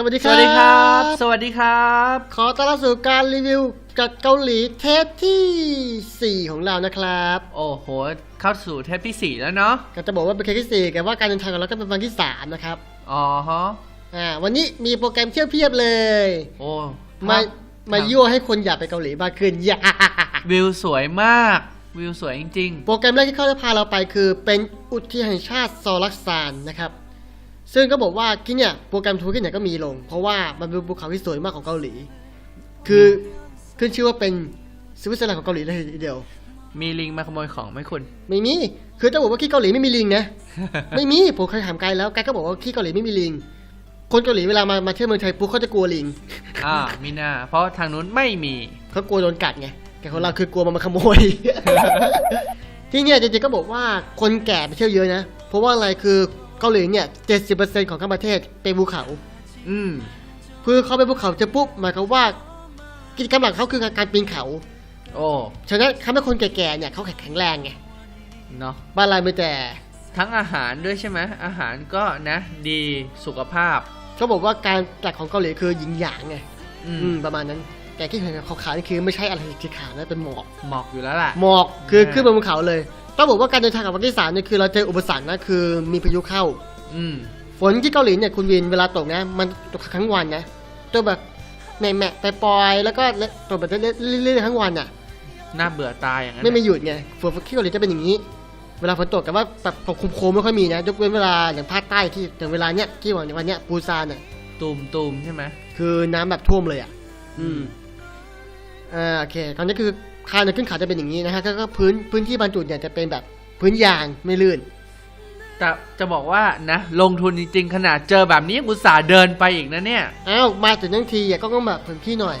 สวัสดีสครับวัสดีครับ สวัสดีครับ ขอต้อนรับสู่การรีวิวจากเกาหลีเทปที่ 4 ของเรานะครับ โอ้โห เข้าสู่เทปที่ 4 แล้วเนาะก็จะบอกว่าเป็นเทปที่4แต่ว่าการเดินทางของเราก็เป็นวันที่ 3 นะครับ อ๋อฮะ อ่า วันนี้มีโปรแกรมเที่ยวเพียบเลย โอ้ มาครับมายั่วให้คนอยากไปเกาหลีมากขึ้นอย่าวิวสวยมาก วิวสวยจริงโปรแกรมแรกที่เขาจะพาเราไปคือเป็นอุทยานแห่งชาติซอลักซานนะครับ ซึ่งก็บอกว่าที่เนี่ยโปรแกรมทัวร์ที่ไหนก็มีลง เพราะว่ามันเป็นภูเขาที่สวยมากของเกาหลี คือขึ้นชื่อว่าเป็นสวิตเซอร์แลนด์ของเกาหลีเลยทีเดียวๆมีลิงมาขโมยของไหมคุณไม่มีคือจะบอกว่าที่เกาหลีไม่มีลิงนะ ไม่มีผมเคยถามไกด์แล้วไกด์ก็บอกว่าที่เกาหลีไม่มีลิง คนเกาหลีเวลามามาเที่ยวเมืองไทยปุ๊บเขาจะกลัวลิงอ่ามีหน้า เพราะทางนู้นไม่มีเขากลัวโดนกัดไงแต่ของเราคือกลัวมันมาขโมย ที่เนี่ยจริงๆก็บอกว่าคนแก่ไปเที่ยวเยอะนะ เพราะว่าอะไรคือ เกาหลีเนี่ย70%ของทั้งประเทศเป็นภูเขา อืมคือเขาไปภูเขาจะปุ๊บหมายความว่า กิจกรรมหลักเขาคือการปีนเขา โอ้ฉะนั้นทำให้คนแก่ๆเนี่ยเขาแข็งแรงไงเนาะบ้านเราไม่แต่ทั้งอาหารด้วยใช่ไหมอาหารก็นะดีสุขภาพเขาบอกว่าการจัดของเกาหลีคือหยิงหยางไงอืมอืมประมาณนั้นแต่ที่เห็นขาวๆนี่คือไม่ใช่อะไรสีขาวนะเป็นหมอกเหมาะอยู่แล้วล่ะหมอกคือเออขึ้นบนภูเขาเลย ต้องบอกว่าการเดินทางกับวันที่สามเนี่ยคือเราเจออุปสรรคนะคือมีพายุเข้า อืมฝนที่เกาหลีเนี่ยคุณวินเวลาตกนะ มันตกทั้งวันนะตัวแบบแหม่ๆไปปล่อยๆแล้วก็ตกแบบเรื่อยๆทั้งวันอะน่าเบื่อตายอย่างนั้นไม่มีหยุดไงฝนที่เกาหลีจะเป็นอย่างนี้ เวลาฝนตกแต่ว่าแบบตกโคมๆไม่ค่อยมีนะยกเว้นเวลาอย่างภาคใต้ที่ถึงเวลาเนี้ยที่วันวันเนี้ยปูซานอะตูมตูมใช่ไหมคือน้ำแบบท่วมเลยอะ อืมอ่าโอเคตอนนี้คือ คานขึ้นเขาจะเป็นอย่างนี้นะฮะก็ก็พื้นพื้นที่บางจุดเนี่ยจะเป็นแบบพื้นยางไม่ลื่นแต่จะบอกว่านะลงทุนจริงๆขนาดเจอแบบนี้อุตส่าห์เดินไปอีกนะเนี่ยอ้าวมาถึงทั้งทีอะก็ต้องแบบถึงที่หน่อย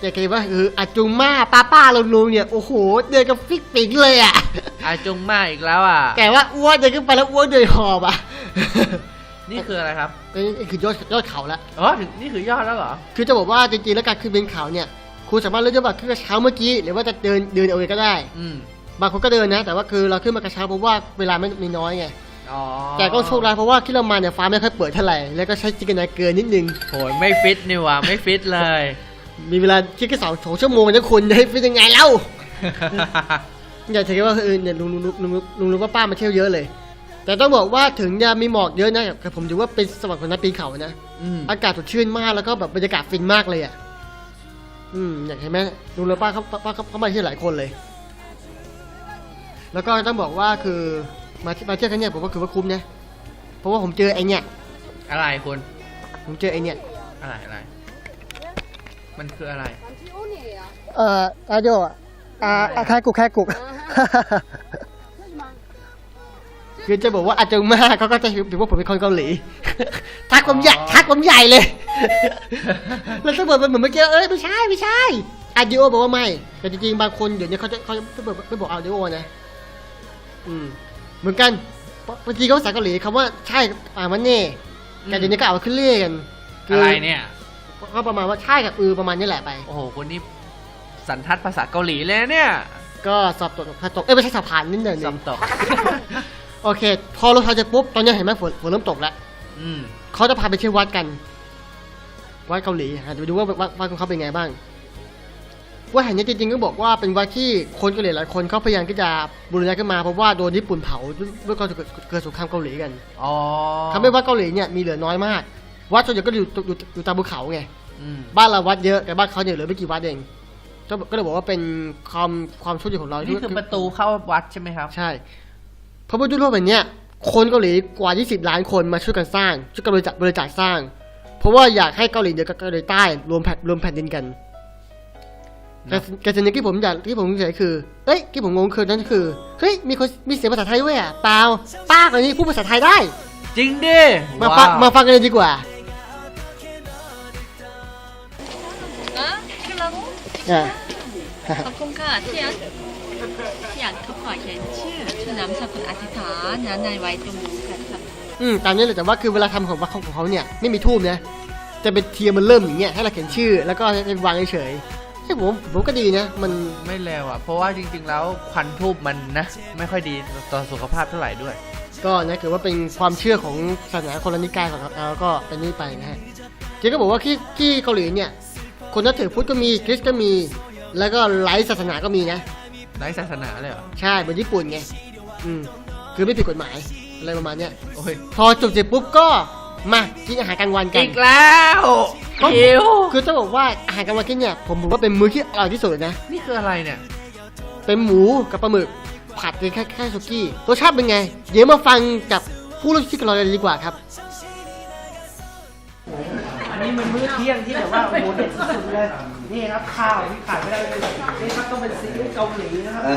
แต่เกว่าเอออาจุงมาป้าป้าลุงลุงเนี่ยโอ้โหเดินกับฟิกปิงเลยอะอาจงมาอีกแล้วอะแต่ว่าอ้วนเดินขึ้นไปแล้วอ้วนเดินหอบอะนี่คืออะไรครับเป็นนี่คือยอดยอดเขาละอ๋อถึงนี่คือยอดแล้วเหรอคือจะบอกว่าจริงๆแล้วการขึ้นเป็นเขาเนี่ย คุณสามารถเลือกจะแบบขึ้นกระเช้าเมื่อกี้หรือว่าจะเดินเดินเอาเองก็ได้ อืมบางคนก็เดินนะ แต่ว่าคือเราขึ้นมากระเช้าเพราะว่าเวลาไม่มีน้อยไงอ๋อแต่ก็โชคร้ายเพราะว่าที่เรามาเนี่ยฟ้าไม่ค่อยเปิดเท่าไหร่แล้วก็ใช้จินตนาเกินนิดนึง โหยไม่ฟิตนี่หว่ะไม่ฟิตเลย มีเวลาคิดแค่สองสองชั่วโมงนะคุณจะให้เป็นยังไงเล่า อย่าถือว่าเออเนี่ยลุงลุงลุงลุงลุงลุงว่าป้ามาเที่ยวเยอะเลย แต่ต้องบอกว่าถึงจะมีหมอกเยอะนะแต่ผมถือว่าเป็นสวรรค์ของนักปีนเขานะ อืม อากาศสดชื่นมากแล้วก็แบบบรรยากาศฟินมากเลยอะ อืมอยากเห็นไหมลุงและป้าเขาป้าเขาเขามาเที่ยวหลายคนเลย แล้วก็ต้องบอกว่าคือมาที่มาเที่ยวครั้งเนี้ยผมว่าคือว่าคุ้มนะเพราะว่าผมเจอไอเนี่ยอะไรคุณผมเจอไอเนี่ยอะไรอะไร มันคืออะไร เอ่ออาโยอะอ่าอ่าแค่กุกแค่กุก คือจะบอกว่าอาจจะมากเขาก็จะถือว่าผมเป็นคนเกาหลี ทักผมใหญ่อ๋อทักผมใหญ่เลย แล้วถ้าเกิดมันเหมือนเมื่อกี้เอ้ยไม่ใช่ไม่ใช่อาดิโอบอกว่าไม่ แต่จริงๆบางคนเดี๋ยวนี้เขาจะเขาจะไม่บอกไม่บอกอาดิโอนะอืมเหมือนกันบางทีเขาภาษาเกาหลีคำว่าใช่อ่านว่าเน่แต่เดี๋ยวนี้ก็เอามาขึ้นเรียกกันคือะไรเนี่ยก็ประมาณว่าใช่กับอือประมาณนี้แหละไป โอ้โหคุณนี่สันทัดภาษาเกาหลีเลยนะเนี่ย ก็สอบตกสอบตกเอ้ยไม่ใช่สอบผ่านนิดหน่อยหสนึอบงตก โอเค พอเราทาจะปุ๊บ ตอนนี้เห็นไหมฝนฝนเริ่มตกแล้วอืมเขาจะพาไปเที่ยววัดกัน วัดเกาหลีอะเดี๋ยวไปดูว่าวัดวัดของเขาเป็นไงบ้างวัดแห่งนี้จริงๆก็บอกว่าเป็นวัดที่คนเกาหลีหลายคนเขาพยายามที่จะบูรณะขึ้นมาเพราะว่าโดนญี่ปุ่นเผาเมื่อก่อนเกิดเกิดสงครามเกาหลีกันอ๋อทำให้วัดเกาหลีเนี่ยมีเหลือน้อยมาก วัดส่วนใหญ่ก็อยู่อยู่อยู่ตามภูเขาไงอืมบ้านเราวัดเยอะแต่บ้านเขาเนี่ยเหลือไม่กี่วัดเองก็ก็เลยบอกว่าเป็นความความโชคดีของเรานี่คือประตูเข้าวัดใช่ไหมครับ ใช่ พระพุทธรูปแบบเนี้ยคนเกาหลีกว่า 20 ล้านคนมาช่วยกันสร้างช่วยกันบริจาคบริจาคสร้าง เพราะว่าอยากให้เกาหลีเหนือกับเกาหลีใต้รวมแผ่นรวมแผ่นดินกันแต่นะแต่สิ่งหนึงที่ผมอยากที่ผมสงสัยคือเอ้ยที่ผมงงคือนั่นคือเฮ้ยมีคนมีเสียงภาษาไทยด้วยอะเปล่าป้าคนนี้พูดภาษาไทยได้ จริงดิมาฟังว้วมาฟังกันเลยดีกว่าอะ ขึ้นแล้วอ่าขอบคุณค่ะที่อยากที่อยากเขาขอเขียนชื่อชื่อนามสกุลอธิษฐานนะในไว้ตรงนี้ค่ะค่ะอืมตามนี้เลยแต่ว่าคือเวลาทำของวัดของเขาเนี่ยไม่มีทูบนะจะเป็นเทียนมันเริ่มอย่างเงี้ยให้เราเขียนชื่อ แล้วก็ให้วางเฉยๆใช่ผมผมก็ดีนะ มันไม่เลวอะ เพราะว่าจริง ๆ แล้วควันทูบมันนะ ไม่ค่อยดีต่อสุขภาพเท่าไหร่ด้วย ก็นะถือว่าเป็นความเชื่อของศาสนาคนละนิกายของเราก็เป็นนี่ไปนะฮะเจ๊ก็บอกว่าที่ที่เกาหลีเนี่ย คนนับถือพุทธก็มีคริสต์ก็มี แล้วก็ไลฟ์ศาสนาก็มีนะ ไร้ศาสนาเลยเหรอ ใช่เหมือนญี่ปุ่นไง อืม คือไม่ผิดกฎหมาย อะไรประมาณเนี้ย โอ้ย พอจบเสร็จปุ๊บก็มากินอาหารกลางวันกันอีกแล้วก็หิวคือต้องบอกว่าอาหารกลางวันที่เนี่ย ผมถือว่าเป็นมื้อที่อร่อยที่สุดเลยนะ นี่คืออะไรเนี่ย เป็นหมูกับปลาหมึกผัดเป็นแค่แค่สุกี้รสชาติเป็นไง เดี๋ยวมาฟังกับผู้รู้ที่กับเราเลยดีกว่าครับอั นนี้มันมื้อเที่ยงที่แบบว่าโอ้โหเด็ดสุดๆเลยนี่ครับข้าวที่ขาดไม่ได้เลยนี่ครับต้องเป็นซีอิ๊วเกาหลีนะครับเออ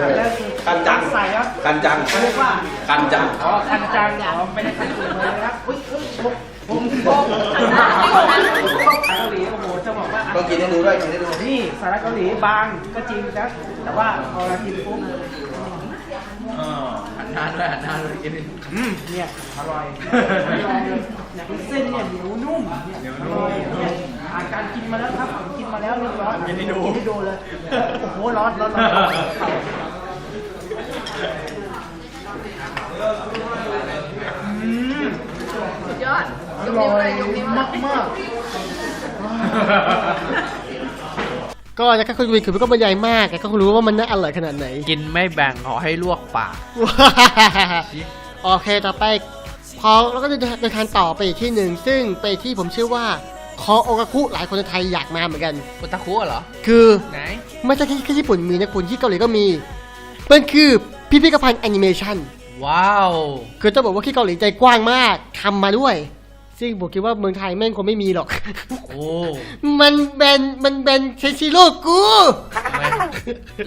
ขาดไม่ได้คือคันจังใส่ครับคันจังเขาเรียกว่าคันจังอ๋อคันจังอ๋อไม่ได้คันอื่นเลยนะครับอุ้ยอุ้ยผมผมผมขายเกาหลีโอ้โหจะบอกว่าต้องกินให้ดูด้วยกินให้ดู นี่สาระเกาหลีบางก็จริงครับ แต่ว่าพอเรากินปุ๊บหันหน้าด้วยหันหน้าด้วยกินดิอืมเนี่ยอร่อยลองเลย เนี่ยเส้นเนี่ยเหนียวนุ่มเนี่ยเหนียวนุ่มเนี่ยผ่านการกินมาแล้วครับผมกินมาแล้วเรียบร้อยกินให้ดูกินให้ดูเลยโอ้โหร้อนร้อนร้อนอืมสุดยอดอร่อยมากมากก็จะแค่คุณวินคือก็บรรยายมากแต่ก็คงรู้ว่ามันน่าอร่อยขนาดไหน กินไม่แบ่งขอให้ลวกปาก โอเค ต่อไปพ อเราก็จะเดินทางต่อไปอีกที่หนึ่ง ซึ่งไปที่ผมเชื่อว่าคอโอกาคุหลายคนในไทยอยากมาเหมือนกันอุตาคุเหรอ คือไหนไม่ใช่แค่แค่ญี่ปุ่นมีนะคุณที่เกาหลีก็มีมันคือพิพิธภัณฑ์แอนิเมชันว้าว คือต้องบอกว่าที่เกาหลีใจกว้างมากทำมาด้วย ซึ่งผมคิดว่าเมืองไทยแม่งคงไม่มีหรอก โอ้ มันแบน มันแบนเซซิโร่กู ไม่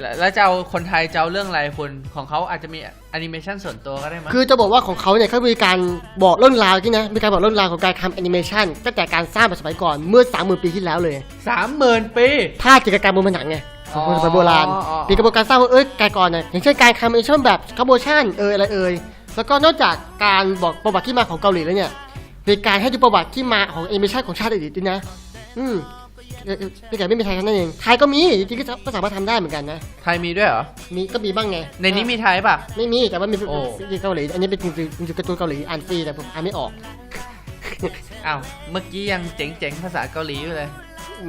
แล้วแล้วจะเอาคนไทยจะเอาเรื่องอะไรคุณของเขาอาจจะมีแอนิเมชันส่วนตัวก็ได้มั้งคือจะบอกว่าของเขาเนี่ยเขามีการบอกเรื่องราวที่นะมีการบอกเรื่องราวของการทำแอนิเมชันตั้งแต่การสร้างแบบสมัยก่อนเมื่อ 30,000 ปีที่แล้วเลยสามหมื่นปีภาพจิตรกรรมบนผนังไงอ๋อคนสมัยโบราณอ๋ออ๋อ มีกระบวนการสร้างว่าเอ้ยการก่อนเนี่ยอย่างเช่นการทำแอนิเมชันแบบคาร์โบชันเอยอะไรเอยแล้วก็นอกจากการบอกประวัติที่มาของเกาหลีแล้วเนี่ยมีการให้ดูประวัติที่มาของแอนิเมชันของชาติอื่นๆด้วยนะ อืม เอ่อเอ่อไม่ใช่ไม่มีไทยเท่านั่นเองไทยก็มีจริงๆก็สาก็สามารถทำได้เหมือนกันนะไทยมีด้วยเหรอ มีก็มีบ้างไงในนี้มีไทยป่ะ ไม่มีแต่ว่ามีโอ้เป็นเกาหลีอันนี้เป็นจริงๆจริงๆการ์ตูนเกาหลีอ่านฟรีแต่ผมอ่านไม่ออกอ้าวเมื่อกี้ยังเจ๋งๆภาษาเกาหลีอยู่เลย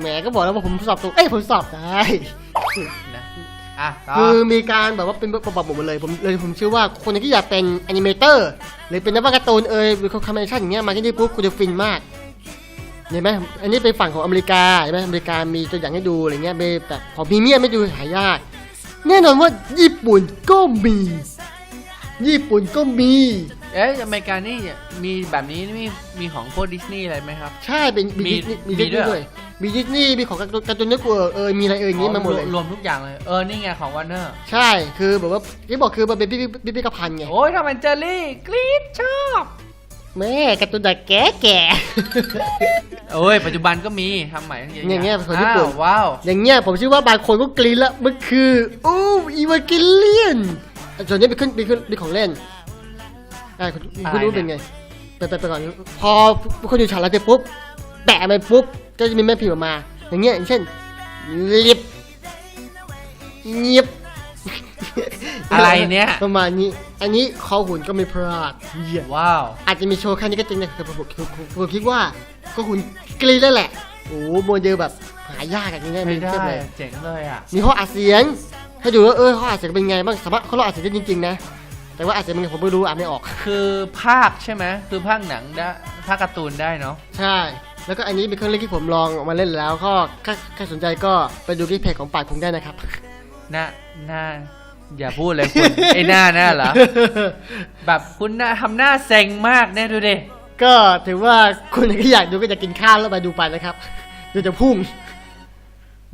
แหมก็บอกแล้วว่าผมสอบตกเอ้ยผมสอบได้ นะอะต่อคือมีการแบบว่าเป็นประวัติหมดเลยผมเลยผมเชื่อว่าคนที่อยากเป็นแอนิเมเตอร์หรือเป็นนักวาดการ์ตูนเอยหรือเขาทำแอนิเมชันอย่างเงี้ยมาที่นี่ปุ๊บคุณจะฟินมาก เห็นไหมอันนี้เป็นฝั่งของอเมริกาเห็นไหมอเมริกามีตัวอย่างให้ดูอะไรเงี้ยเป็นแบบของพรีเมียมไม่ดูหายาก แน่นอนว่าญี่ปุ่นก็มี ญี่ปุ่นก็มี เอ๊ะอเมริกานี่มีแบบนี้มีมีของพวกดิสนีย์อะไรไหมครับ ใช่เป็นมีมีดิสนีย์มีดิสมีด้นีวยย์ด้วยมีดิสนีย์มีของการ์ตูนการ์ตูนเน็ตเวิร์กเออมีอะไรเอ่ยอย่างงี้มาหมดเลยรวมทุกอย่างเลยเออนี่ไงของวันเนอร์ใช่คือแบบว่าที่บอกคือมันเป็นพิพิธพิพิธภัณฑ์ไงโอ้ยทำไมเจอรี่กรี๊ดชอบ แม่การ์ตูนแต่แก่แก่โอ้ยปัจจุบันก็มีทำใหม่ทั้งเยอะอย่างเงี้ยเป็นคนญี่ปุ่นอ้าวว้าวอย่างเงี้ยผมเชื่อว่าบางคนก็กรี๊ดละมันคือโอ้อีวากิเลียนส่วนนี้เป็นขึ้นเป็นขึ้นเป็นของเล่นอ่าคุณคุณรู้เป็นไงไปไปไปก่อนพอคนอยู่ฉากแล้วเสร็จปุ๊บแปะมันปุ๊บก็จะมีแม่พิมพ์ออกมา อย่างเงี้ยอย่างเช่นลิบเงียบ อะไรเนี่ย ประมาณนี้ อันนี้คอหุ่นก็ไม่พลาดเยี่ยมว้าว อาจจะมีโชว์แค่นี้ก็จริงนะแต่ผมผมผมผมคิดว่าก็หุ่นกรีดแล้วแหละ โอ้โหโมเดลแบบหายากอย่างนี้ไม่ได้เทียบเลยเจ๋งเลยอะ มีห้องอัดเสียง ให้ดูว่าเออห้องอัดเสียงเป็นไงบ้าง สามารถเขาลองอัดเสียงได้จริงๆนะ แต่ว่าอัดเสียงเป็นไงผมไม่รู้อ่านไม่ออก คือภาคใช่ไหมคือภาคหนังได้ภาคการ์ตูนได้เนาะ ใช่ แล้วก็อันนี้เป็นเครื่องเล่นที่ผมลองออกมาเล่นแล้วก็ถ้าใครสนใจก็ไปดูที่เพจของป่าดคงได้นะครับหน้าหน้า อย่าพูดเลยคุณ ไอ้หน้าหน้าเหรอ แบบคุณหน้าทำหน้าเซ็งมากเนี่ยดูดิ ก็ถือว่าคุณที่อยากดูก็จะกินข้าวแล้วไปดูไปนะครับดูจะพุ่ง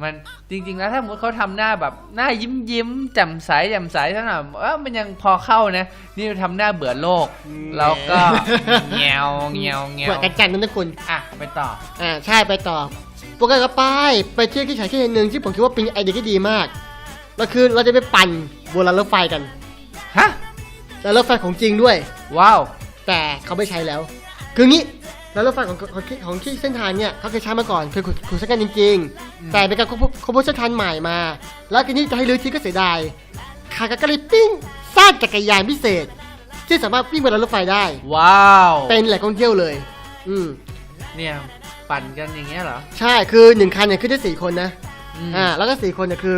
มันจริง ๆ แล้วถ้าสมมติเขาทำหน้าแบบหน้ายิ้มยิ้มๆแจ่มใสแจ่มใสเท่านั้นเออมันยังพอเข้านะ นี่ทำหน้าเบื่อโลก แล้วก็เงียวเงียวเงียเหมืวอนกันจันนั่นนะคุณอะไปต่อ อ่าใช่ไปต่อโปรแกรมก็ไปไปเที่ยวที่ฉายที่หนึ่งที่ผมคิดว่าเป็นไอเดียที่ดีมากก็คือเราจะไปปั่น บนรางรถไฟกันฮะรางรถไฟของจริงด้วย ว้าวแต่เขาไม่ใช้แล้ว คืองี้รางรถไฟของของของของที่เส้นทางเนี่ยเขาเคยใช้มาก่อนเคยขุดขุดเส้นกันจริงอืมๆแต่เป็นการค้นพบค้นพบเส้นทางใหม่มา แล้วทีนี้จะให้รื้อทิ้งก็เสียดายขากก็เลยปิ้งสร้างจักรยานพิเศษ ที่สามารถวิ่งบนรางรถไฟได้ ว้าวเป็นแหล่งท่องเที่ยวเลย อืมเนี่ยปั่นกันอย่างเงี้ยเหรอใช่คือหนึ่งคันเนี่ยขึ้นได้สี่คนนะมอ่าแล้วก็สี่คนเนี่ยคือ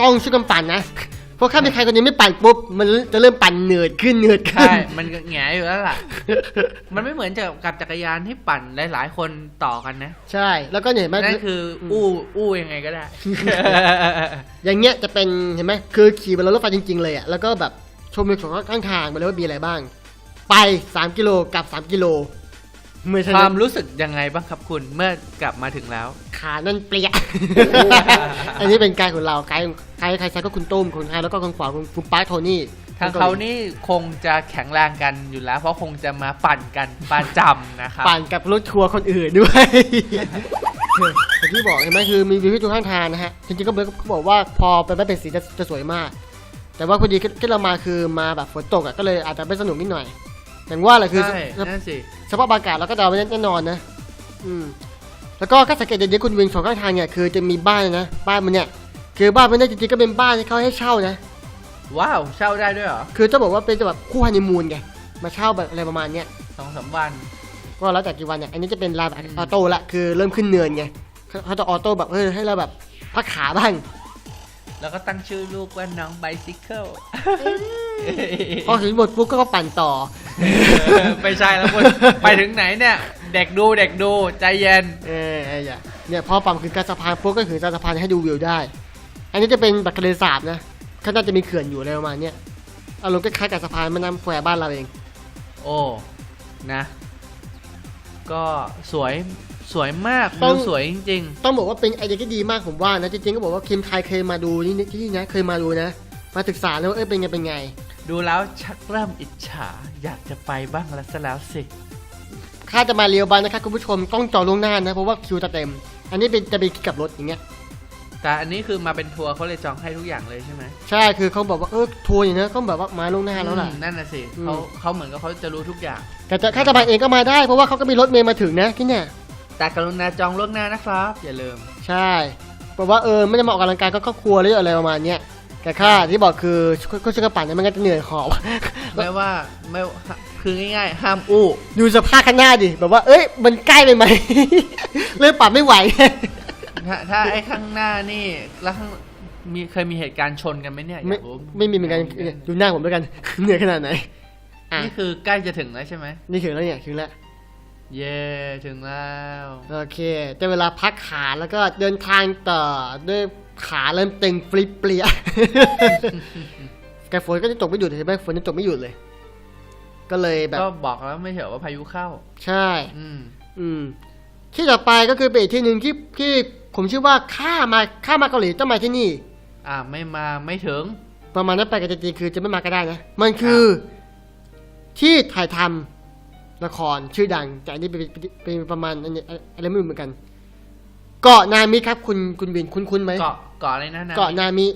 ต้องช่วยกันปั่นนะเพ ราะถ้ามีใครคนหนึงไม่ปั่นปุ๊บมันจะเริ่มปั่นเหนื่อยขึ้นเหนื่อยขึ้นใช่ มันก็แหงอยู่แล้วล่ะ มันไม่เหมือนกับจักรยานที่ปั่นหลาย ๆ คนต่อกันนะ ใช่ แล้วก็เนี่ยเห็นไหมนั่นคืออู้อู้ยังไงก็ได้ อย่างเงี้ยจะเป็นเห็นไหมคือขี่บนรถไฟจริง ๆ เลยอะแล้วก็แบบชมวิวของข้างทางไปเลยว่ามีอะไรบ้าง ไป 3 กิโลกลับ 3 กิโล เมื่อฉะควานั้มนรู้สึกยังไงบ้างครับคุณเมื่อกลับมาถึงแล้ว ขานั่นเปรี้ยอันนี้เป็นกายของเรากายกายใครใช้ก็คุณตุ้มคนไทยแล้วก็คนขวาคุณคุณป้าร์คโทนี่ทางเขานี่คงจะแข็งแรงกันอยู่แล้ว เพราะคงจะมาปั่นกันประจำนะครับ ปั่นกับรถทัวร์คนอื่นด้วยอย่างที่บอกเห็นไหมคือมีวิวที่ทุกข้างทางนะฮะจริงๆก็เขาบอกว่าพอไปไม่เป็นสีจะจะสวยมาก แต่ว่าพอดีที่เรามาคือมาแบบฝนตกอะก็เลยอาจจะไม่สนุกนิดหน่อย อย่างว่าแหละคือใช่นั่นสิสภาพอากาศเราก็เดาไม่แน่นอนนะ อืม แล้วก็ถ้าสังเกตดีๆคุณวินสองข้างทางเนี่ยคือจะมีบ้านนะ บ้านมันเนี่ย คือบ้านมันเนี่ยจริงๆก็เป็นบ้านที่เขาให้เช่านะ ว้าวเช่าได้ด้วยเหรอ คือจะบอกว่าเป็นแบบคู่ฮันนีมูนไง มาเช่าแบบอะไรประมาณเนี้ยสองสามวัน ก็แล้วแต่กี่วันเนี่ย อันนี้จะเป็นลายแบบออโต้ละ คือเริ่มขึ้นเนินไงเขาเขาจะออโต้แบบเออให้เราแบบพักขาบ้าง แล้วก็ตั้งชื่อลูกว่าน้องไบซิเคิลพอถึงบทปุ๊บก็ปั่นต่อ ไม่ใช่แล้วคุณไปถึงไหนเนี่ย เด็กดูเด็กดูใจเย็น เออไอ้อย่าเนี่ยพอปั่นคือการสะพานปุ๊บก็คือการสะพานให้ดูวิวได้ อันนี้จะเป็นแบบทะเลสาบนะข้างหน้าจะมีเขื่อนอยู่อะไรประมาณเนี้ยอารมณ์คล้ายๆกับสะพานแม่น้ำแควบ้านเราเอง โอ้นะ ก็สวย สวยมากต้วิองวสวยจริงต้องบอกว่าเป็นไอเดียที่ดีมากผมว่านะจริงๆก็บอกว่าคิมไทยเคยมาดูนี่ที่นี่นะเคยมาดูนะ มาศึกษาแล้วาเอ้ยเป็นไงเป็นไงๆดูแล้วชักเริ่มอิจฉาอยากจะไปบ้างแล้วซะแล้วสิถ้าจะมาเรียวบานนะครับคุณผู้ชมต้องจองล่วงหน้านะเพราะว่าคิวจะเต็ม อันนี้เป็นจะเป็นกับรถอย่างเงี้ยแต่อันนี้คือมาเป็นทัวร์เขาเลยจองให้ทุกอย่างเลยใช่ไหมใช่คือเขาบอกว่าเออทัวร์อย่างเนี้ยต้องแบบว่ามาล่วงหน้าแล้วล่ะอืมนั่นน่ะสิอืมเขาเขาเหมือนกับเขาจะรู้ทุกอย่าง แต่จะถ้าจะมาเองก็มาได้เพราะว่าเขาก็มีรถเมล์มาถึงนะที่เนี่ย แต่กรุณาจองล่วงหน้านะครับ อย่าลืม ใช่บอกว่าเออไม่ได้มาออกกำลังกายก็ครอบครัวหรืออะไรประมาณเนี้ยแต่ค่าที่บอกคือก็ช่วยกันปั่นเนี่ยมันก็จะเหนื่อยหอบไม่ว่าไม่คือง่ายๆ ห้ามอู้ดูสภาพข้างหน้าดิแบบว่าเอ้ยมันใกล้ไปไหมเริ่มปรับไม่ไหวถ้าถ้าไอ้ข้างหน้านี่แล้วข้างมีเคยมีเหตุการณ์ชนกันไหมเนี่ยอไม่ยากรู้ไม่มีเหมือนกันเนี่ยดูหน้าผมด้วยกันเหนื่อยขนาดไหนอะนี่คือใกล้จะถึงแล้วใช่ไหมนี่ถึงแล้วเนี่ยถึงแล้ว เย่ถึงแล้ว โอเคได้เวลาพักขาแล้วก็เดินทางต่อด้วยขาเริ่มตึงฟลิปเปลี่ยแต่ฝนก็จะตกไม่หยุดเห็นไหมฝนจะตกไม่หยุดเลย ก็เลยแบบก็บอกแล้วไม่ใช่เหรอว่าพายุเข้า ใช่ อืม อืม ที่ต่อไปก็คือเป็นอีกที่หนึ่งที่ที่ผมชื่อว่าข้ามาข้ามาเกาหลีต้องมาที่นี่ อ่าไม่มาไม่ถึง ประมาณนั้นไปกันจริงๆคือจะไม่มาก็ได้นะ มันคือที่ถ่ายทำ ละครชื่อดังแต่อันนี้เป็นเป็นเป็นประมาณอันนี้อะไรไม่รู้เหมือนกัน เกาะนามิครับ คุณคุณบินคุณคุณไหมเกาะเกาะอะไรนะนะเกาะนามิ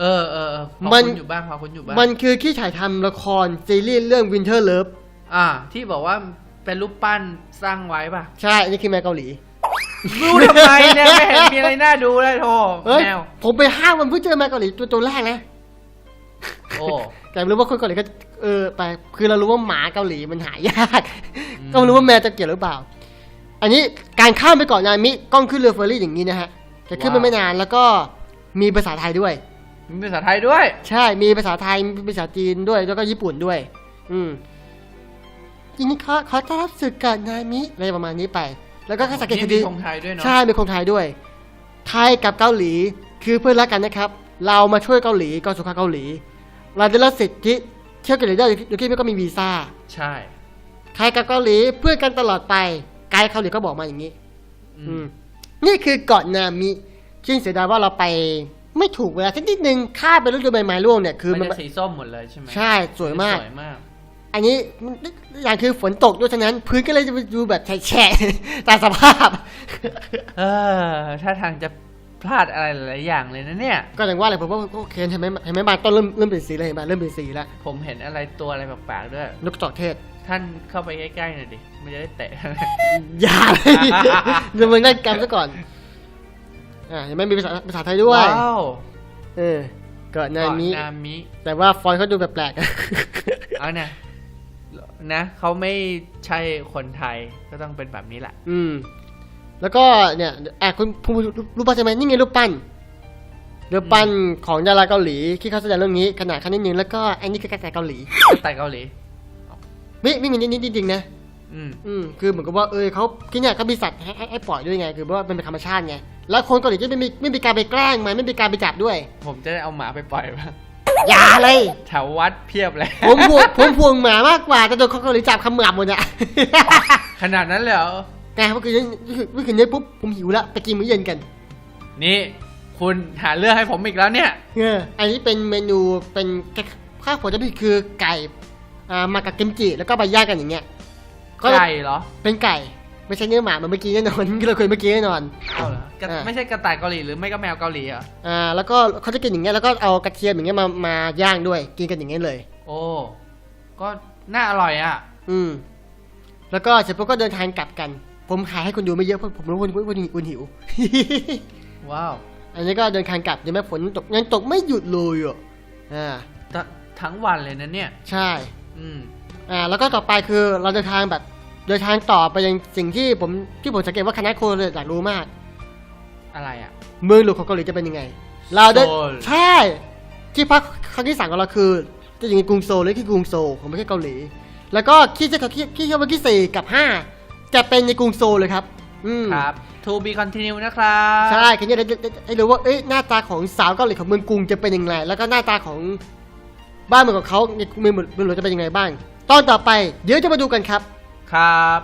เออเออเออพอมันคุณอยู่บ้างพอคุณอยู่บ้างมันคือที่ถ่ายทำละครซีรีส์เรื่อง Winter Love อ่า ที่บอกว่าเป็นรูปปั้นสร้างไว้ป่ะ ใช่ อันนี้คือแมวเกาหลีดูทำไมเนี่ยไม่เห็นมีอะไรน่าดูเลยโธ่เฮ้ยแมวผมไปห้างมันเพิ่งเจอแมวเกาหลีตัวตัวแรกนะโอ้แต่ไม่รู้ว่าคนเกาหลีก็ เออไปคือเรารู้ว่าหมาเกาหลีมันหายากอืมก็ไม่รู้ว่าแมวจะเกี่ยวหรือเปล่า อันนี้การข้ามไปเกาะนามิต้องขึ้นเรือเฟอร์รี่อย่างนี้นะฮะจะขึ้นไปไม่นานแล้วก็มีภาษาไทยด้วย มีภาษาไทยด้วย ใช่มีภาษาไทยมีภาษาจีนด้วย แล้วก็ญี่ปุ่นด้วย อืมยินดีขอขอต้อนรับสึกเกาะนามิอะไรประมาณนี้ไป แล้วก็ถ้าสังเกตนี่ดีมีธงไทยด้วยเนาะใช่มีคนไทยด้วย ไทยกับเกาหลีคือเพื่อนรักกันนะครับ เรามาช่วยเกาหลีก่อนสงครามเกาหลีเราได้รับสิทธิ เที่ยวเกาหลีได้โดยที่ไม่ต้องมีวีซ่า ใช่ ไทยกับเกาหลีเพื่อนกันตลอดไป ไกด์เกาหลีก็บอกมาอย่างนี้ อือืมมนี่คือเกาะนามิซึ่งเสียดายว่าเราไปไม่ถูกเวลาสักนิดนึงข้ามไปฤดูใบไม้ร่วงเนี่ยคือมันมันจะสีส้มหมดเลยใช่ไหมใช่สวยมากสวยมากอันนี้มันอย่างคือฝนตกด้วยฉะนั้น พื้นก็เลยจะดูแบบแฉะๆตามสภาพ เออถ้าทางจะ พลาดอะไรหลายๆอย่างเลยนะเนี่ย ก็อย่างว่าเลยผมว่าโอเคเห็นไหมเห็นไหมบานต้นเริ่มเริ่มเปลี่ยนสีเลยเห็นไหมเริ่มเปลี่ยนสีแล้วผมเห็นอะไรตัวอะไรแปลกๆด้วย นกจอกเทศ ท่านเข้าไปใกล้ๆหน่อยดิไม่จะได้เตะ อย่าเลย เดี๋ยวมึงได้กรรมซะก่อนอ่าเห็นไหมมีภาษาภาษาไทยด้วยว้าวเออเกาะนาเกาะมินามิแต่ว่าฟอนต์เขาดูแปลกๆอะ เอานะนะเขาไม่ใช่คนไทยก็ต้องเป็นแบบนี้แหละ อืม แล้วก็เนี่ยอะคุณภูมิรูปปั้นใช่ไหมนี่ไงรูปปั้นรูปปั้นของดาราเกาหลีที่เขาแสดงเรื่องนี้ขนาดขั้นนิดนึงแล้วก็อันนี้คือกระแสเกาหลีแต่เกาหลีไม่ไม่มีนิดนิดจริงๆนะอืมอืมคือเหมือนกับว่าเออเขาที่เนี่ยเขามีสัตว์ให้ให้ให้ปล่อยด้วยไง คือว่ามันเป็นธรรมชาติไงแล้วคนเกาหลีจะไม่มีไม่มีการไปแกล้งมันไม่มีการไปจับด้วย ผมจะได้เอาหมาไปปล่อยบ้างอย่าเลยแถววัดเพียบเลย ผมห่วงผมห่วงหมามากกว่าแต่โดนเขาเกาหลีจับคำหมาบหมดอะขนาดนั้นเลยเหรอ ไงเมื่อคืนเมื่อคืนนี้ปุ๊บผมหิวละไปกินมื้อเย็นกันนี่คุณหาเรื่องให้ผมอีกแล้วเนี่ยเอออันนี้เป็นเมนูเป็นข้าวผัดจะผิดคือไก่อ่ามากับกิมจิแล้วก็ใบย่างกันอย่างเงี้ยก็ไก่เหรอ เป็นไก่ไม่ใช่เนื้อหมาเหมือนเมื่อกี้แน่นอนที่เราเคยเมื่อกี้แน่นอนเอาเหรอกระอ่าไม่ใช่กระต่ายเกาหลีหรือไม่ก็แมวเกาหลีเหรออ่าแล้วก็เขาจะกินอย่างเงี้ยแล้วก็เอากระเทียมอย่างเงี้ยมามาย่างด้วย กินกันอย่างเงี้ยเลย โอ้ก็น่าอร่อยอะ อืมแล้วก็เสร็จปุ๊บก็เดินทางกลับกัน ผมขายให้คุณดูไม่เยอะเพราะผมรู้ว่าคุณคุณคุณหิว ว้าว อันนี้ก็เดินทางกลับยังไม่ฝนตกยังตกไม่หยุดเลยอะอ่าททั้งวันเลยนะเนี่ย ใช่ อืมอ่าแล้วก็ต่อไปคือเราเดินทางแบบเดินทางต่อไปยังสิ่งที่ผมที่ผมสังเกตว่าคณะโคเลยอยากรู้มาก อะไรอะ เมืองหลวงของเกาหลีจะเป็นยังไง เราได้โซลใช่ ที่พักครั้งที่สามของเราคือจะอยู่ในกรุงโซลหรือที่กรุงโซลของประเทศเกาหลี แล้วก็ที่จะที่ที่เที่ยววันที่สี่กับห้า จะเป็นในกรุงโซลเลยครับ อืมครับ to be continue นะครับใช่คือจะได้ได้ได้รู้ว่าเอ้ยหน้าตาของสาวเกาหลีของเมืองกรุงจะเป็นยังไงแล้วก็หน้าตาของบ้านเมืองของเขาในเมืองเมืองหลวงจะเป็นยังไงบ้าง ตอนต่อไปเดี๋ยวจะมาดูกันครับ ครับ